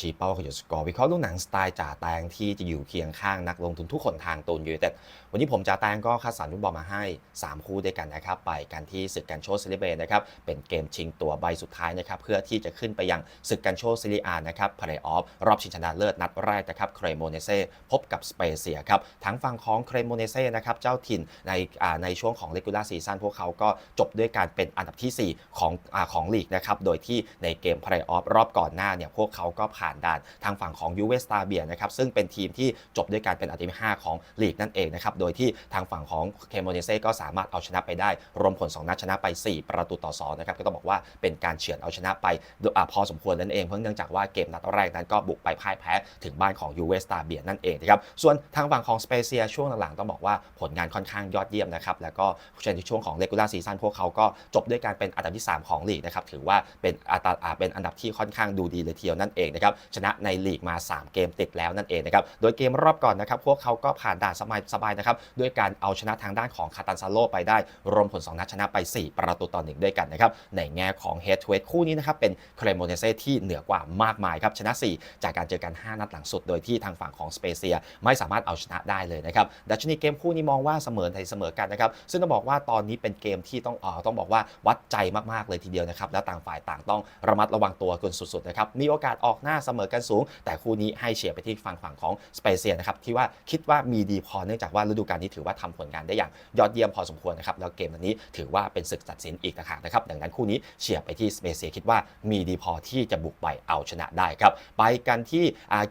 ชี้เป้าขยสกอร์วิเคราะห์ลูกหนังสไตล์จ่าแตงที่จะอยู่เคียงข้างนักลงทุนทุกคนทางตูนยูไนเต็ดวันนี้ผมจ่าแตงก็คัดสรรฟุตบอลมาให้ 3 คู่ด้วยกันนะครับ ไปกันที่ศึกกันโชซิลิเบนะครับ เป็นเกมชิงตัวใบสุดท้ายนะครับ เพื่อที่จะขึ้นไปยังศึกกันโชซิลิอานะครับเพลย์ออฟรอบชิงชนะเลิศนัดแรกนะครับเครโมเนเซ่พบกับสเปเซียครับทั้งฝั่งของเครโมเนเซ่นะครับเจ้าถิ่นในในช่วงของเลกูล่าซีซั่นพวกเขาก็จบด้วยการเป็นอันดับทีสี่4 ของอของลีกนะครับโดยที่ในเกมเพลย์ออฟรอบก่อนหน้าเนี่ยพวกเขาก็ผ่านด่านทางฝั่งของยูเวสตาเบียนะครับซึ่งเป็นทีมที่จบด้วยการเป็นอันดับที่5ของลีกนั่นเองนะครับโดยที่ทางฝั่งของเคโมเนเซก็สามารถเอาชนะไปได้ รวมผล 2 นัดชนะไป 4 ประตูต่อ2นะครับก็ต้องบอกว่าเป็นการเฉือนเอาชนะไปอพอสมควรนั่นเองเพราะเนื่องจากว่าเกมนัดแรกนั้นก็บุกไปพ่ายแพ้ถึงบ้านของยูเวสตาเบียนั่นเองนะครับส่วนทางฝั่งของสเปเซียช่วงหลังๆต้องบอกว่าผลงานค่อนข้างยอดเยี่ยมนะครับแล้วก็ในช่วงของเลกูล่าซีซั่นพวกเขาก็จบด้วยการเป็นอันดับที่ 3 ของลีกนะครับถือว่าเป็นอัตราอ่าเป็นอันดับที่ค่อนข้างดูดีเลยทีเดียวนั่นเองนะครับชนะในลีกมา 3 เกมติดแล้วนั่นเองนะครับโดยเกมรอบก่อนนะครับพวกเขาก็ผ่านด่านสบายสบายนะครับด้วยการเอาชนะทางด้านของคาตันซาโลไปได้ รวมผล 2 นัดชนะไป 4 ประตูต่อหนึ่งด้วยกันนะครับในแง่ของเฮดทูเฮดคู่นี้นะครับเป็นเครโมเนเซ่ที่เหนือกว่ามากมายครับชนะ 4 จากการเจอกัน 5 นัดหลังสุด โดยที่ทางฝั่งของสเปเซียไม่สามารถเอาชนะได้เลยนะครับดัชนีเกมคู่นี้มองว่าเสมอในเสมอกันนะครับซึ่งต้องบอกว่าตอนนี้เป็นเกมที่ต้องเอ่อต้องบอกว่าวัดใจมากๆเลยทีเดียวนะครับและต่างฝ่ายต่างต้องระมัดระวังตัวกันสุดๆนะครับมีโอกาสออกหน้าเสมอกันสูง แต่คู่นี้ให้เชียร์ไปที่ฝั่งฝั่งของสเปเซียนะครับที่ว่าคิดว่ามีดีพอเนื่องจากว่าฤดูกาลนี้ถือว่าทำผลงานได้อย่างยอดเยี่ยมพอสมควรนะครับแล้วเกมนี้ถือว่าเป็นศึกตัดสินอีกต่างหากนะครับดังนั้นคู่นี้เชียร์ไปที่สเปเซียคิดว่ามีดีพอที่จะบุกไปเอาชนะได้ครับไปกันที่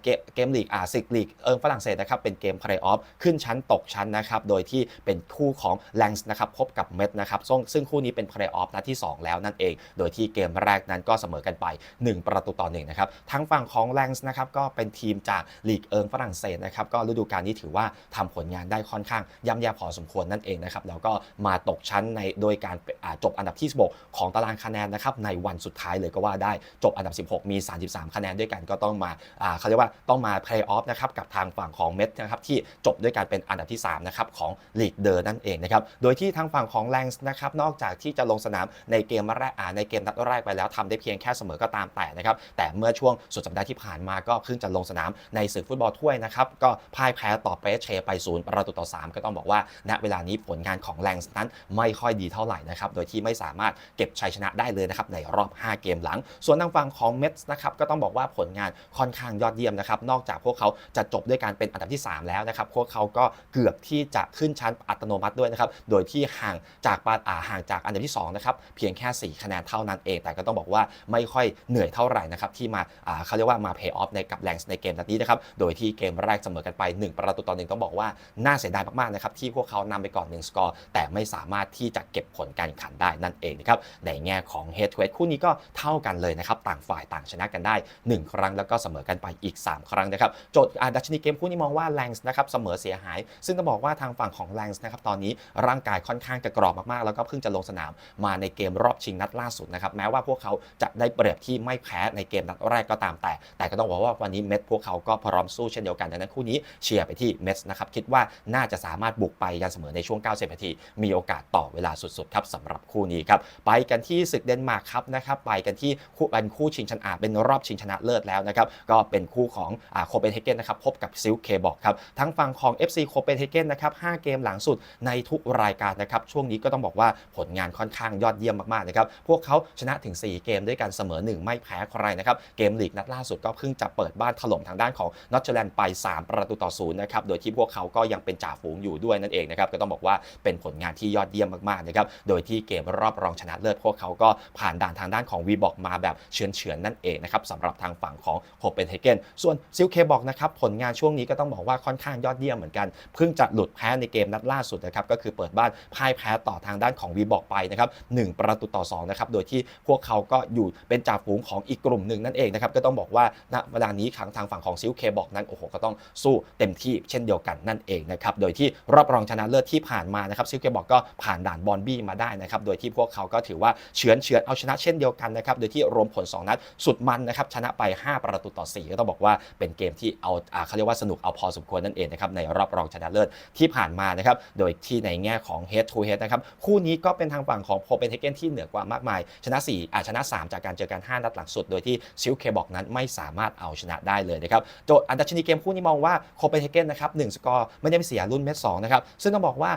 เกมเกมลีกอาซิกลีกเอิงฝรั่งเศสนะครับเป็นเกมเพลย์ออฟขึ้นชั้นตกชั้นนะครับโดยที่เป็นคู่ของแลงส์นะครับพบกับเมดนะครับซึ่งคู่นี้เป็นเพลย์ออฟนัดที่ 2 แล้วนั่นเอง โดยที่เกมแรกนั้นก็เสมอกันไป 1 ประตูต่อหนึ่งนะครับทั้งฝั่งของแลงส์นะครับก็เป็นทีมจากลีกเอิงฝรั่งเศสนะครับก็ฤดูกาลนี้ถือว่าทำผลงานได้ค่อนข้างย่ำแย่พอสมควรนั่นเองนะครับแล้วก็มาตกชั้นในโดยการจบอันดับที่ 16 ของตารางคะแนนนะครับในวันสุดท้ายเลยก็ว่าได้จบอันดับ 16 มี 33 คะแนนด้วยกันก็ต้องมาเขาเรียกว่าต้องมาเพลย์ออฟนะครับกับทางฝั่งของเมดนะครับที่จบด้วยการเป็นอันดับที่3นะครับของลีกเดอร์นั่นเองนะครับโดยที่ทางฝั่งของแลงส์นะครับนอกจากที่จะลงสนามในเกมแรกในเกมนัดแรกไปแล้วทำได้เพียงแค่เสมอก็ตามแต่นะครับแต่เมื่อช่วงสุดสัปดาห์ที่ผ่านมาก็เพิ่งจะลงสนามในศึกฟุตบอลถ้วยนะครับ ก็พ่ายแพ้ต่อเปเชไปศูนย์ประตูต่อ 3 ก็ต้องบอกว่า ณเวลานี้ผลงานของแลงส์นั้นไม่ค่อยดีเท่าไหร่นะครับ โดยที่ไม่สามารถเก็บชัยชนะได้เลยนะครับในรอบ 5 เกมหลัง ส่วนทางฝั่งของเมสนะครับก็ต้องบอกว่าผลงานค่อนข้างยอดเยี่ยมนะครับนอกจากพวกเขาจะจบด้วยการเป็นอันดับที่ 3 แล้วนะครับพวกเขาก็เกือบที่จะขึ้นชั้นอัตโนมัติด้วยนะครับโดยที่ห่างจากปาอาห่างจากอันดับที่2นะครับเพียงแค่ 4 คะแนนเท่านั้นเอง แต่ก็ต้องบอกว่าไม่ค่อยเหนื่อยเท่าไหร่นะครับที่มาเขาเรียกว่ามาเพย์ออฟในกับแลงส์ในเกมนัดนี้นะครับ โดยที่เกมแรกเสมอกันไป 1 ประตูต่อหนึ่งต้องบอกว่า น่าเสียดายมากๆนะครับที่พวกเขานำไปก่อน 1 สกอร์ แต่ไม่สามารถที่จะเก็บผลการแข่งขันได้นั่นเองนะครับ ในแง่ของเฮด o ู e คู่นี้ก็เท่ากันเลยนะครับ ต่างฝ่ายต่างชนะกันได้ 1 ครั้งแล้วก็เสมอกันไปอีก 3 ครั้งนะครับ โจทย์ดัชนีเกมคู่นี้มองว่าแลงส์นะครับเสมอเสียหาย ซึ่งต้องบอกว่าทางฝั่งของแลงส์นะครับตอนนี้ร่างกายค่อนข้างจะกรอบมากๆ แล้วก็เพิ่งจะลงสนามมาในเกมรอบชิงนัดล่าสุดนะครับแม้ว่าพวกเขาจะได้เปรียบที่ไม่แพ้ในเกมนัดแรกก็ตามแต่แต่ก็ต้องบอกว่าวันนี้เม็ดพวกเขาก็พร้อมสู้เช่นเดียวกันดังนั้นคู่นี้เชียร์ไปที่เม็ดนะครับคิดว่าน่าจะสามารถบุกไปยันเสมอในช่วง 90 นาที มีโอกาสต่อเวลาสุดๆครับสำหรับคู่นี้ครับไปกันที่ศึกเดนมาร์กครับนะครับไปกันที่คู่เป็นคู่ชิงชนะ เป็นรอบชิงชนะเลิศแล้วนะครับก็เป็นคู่ของโคเปนเฮเกนนะครับพบกับซิลเคบอกครับทั้งฝั่งของ FC โคเปนเฮเกนนะครับ5เกมหลังสุดในทุกรายการนะครับช่วงนี้ก็ต้องบอกว่าผลงานค่อนข้างยอดเยี่ยมมากๆนะครับพวกเขาชนะถึง 4 เกมด้วยกันเสมอ 1 ไม่แพ้ใครนะครับเกมลีกนัดล่าสุดก็เพิ่งจะเปิดบ้านถล่มทางด้านของนอตเทอร์แลนด์ไป 3 ประตูต่อศูนย์นะครับโดยที่พวกเขาก็ยังเป็นจ่าฝูงอยู่ด้วยนั่นเองนะครับก็ต้องบอกว่าเป็นผลงานที่ยอดเยี่ยมมากๆนะครับโดยที่เกมรอบรองชนะเลิศพวกเขาก็ผ่านด่านทางด้านของวีบอกมาแบบเฉือนเฉือนๆนั่นเองนะครับสำหรับทางฝั่งของโคเปนเฮเกนส่วนซิลเคบอกนะครับผลงานช่วงนี้ก็ต้องบอกว่าค่อนข้างยอดเยี่ยมเหมือนกันเพิ่งจะหลุดแพ้ในเกมนัดล่าสุดนะครับก็คือเปิดบ้านพ่ายแพ้ต่อทางด้านของวีบอกไปนะครับหประตูต่อ2นะครับโดยที่พวกเขาก็อยู่เป็นจ่าฝูงของอีกกลุ่มหนึ่งนั่นเองนะครับก็ต้องบอกว่าณเวลานี้ทางทางฝั่งของซิลเคบอกนั้นโอ้โหก็ต้องสู้เต็มที่เช่นเดียวกันนั่นเองนะครับโดยที่รอบรองชนะเลิศที่ผ่านมานะครับซิลเคบอกก็ผ่านด่านบอลบี้มาได้นะครับโดยที่พวกเขาก็ถือว่าเฉือนเฉือนเอาชนะเช่นเดียวกันนะครับโดยที่รวมผล 2 นัดสุดมันนะครับชนะไป 5 ประตูต่อ 4 ก็ต้องบอกว่าเป็นเกมที่เอาเขาเรียกว่าสนุกเอาพอสมควรนั่นเองนะครับในรอบรองชนะเลิศที่ผ่านมานะครับโดยที่ในแง่ของ head to head นะครับคู่นี้ก็เป็นทางฝั่งของโคเปนเฮเกนที่เหนือกว่ามากมาย ชนะ4อ่าชนะ 3 จากการเจอกัน 5 นัดหลังสุด โดยที่ซิลเคบอกนั้นไม่สามารถเอาชนะได้เลยนะครับโจทย์อันดัชนีเกมคู่นี้มองว่าโคเปนเฮเกนนะครับหนึ่งสกอร์ไม่ได้ไปเสียรุ่นเม็ดสองนะครับซึ่งต้องบอกว่า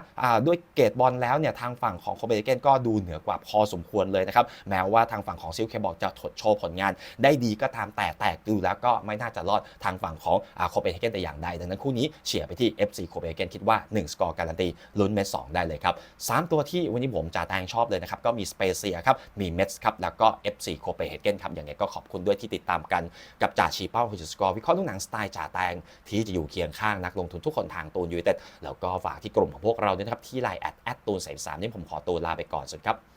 ด้วยเกรดบอลแล้วเนี่ยทางฝั่งของโคเปนเฮเกนก็ดูเหนือกว่าพอสมควรเลยนะครับแม้ว่าทางฝั่งของซิลเคบอกจะถดโชว์ผลงานได้ดีก็ตามแต่แตกดูแล้วก็ไม่น่าจะรอดทางฝั่งของโคเปนเฮเกนแต่อย่างใดดังนั้นคู่นี้เฉียไปที่ FC โคเปนเฮเกนคิดว่า 1 สกอร์การันตีลุ้นเม็ดสองได้เลยครับสามตัวที่วันนี้ผมจ่าแตงชอบเลยนะครับก็มีสเปเซียครับมีเมสครับแล้วก็ FC โคเปนเฮเกนครับอย่างไรก็ขอบคุณด้วยที่ติดตามกันกับจ่าชีเป้าคุณสกอร์วิเคราะห์ลูกหนังสไตล์จ่าแตงที่จะอยู่เคียงข้างนักลงทุนทุกคนทางตูนยูเต็ดแล้วก็ฝากที่กลุ่มของพวกเราด้วยนะครับที่ไลน์แอดแอดตูนสามนี่ผมขอตัวลาไปก่อนสวัสดีครับ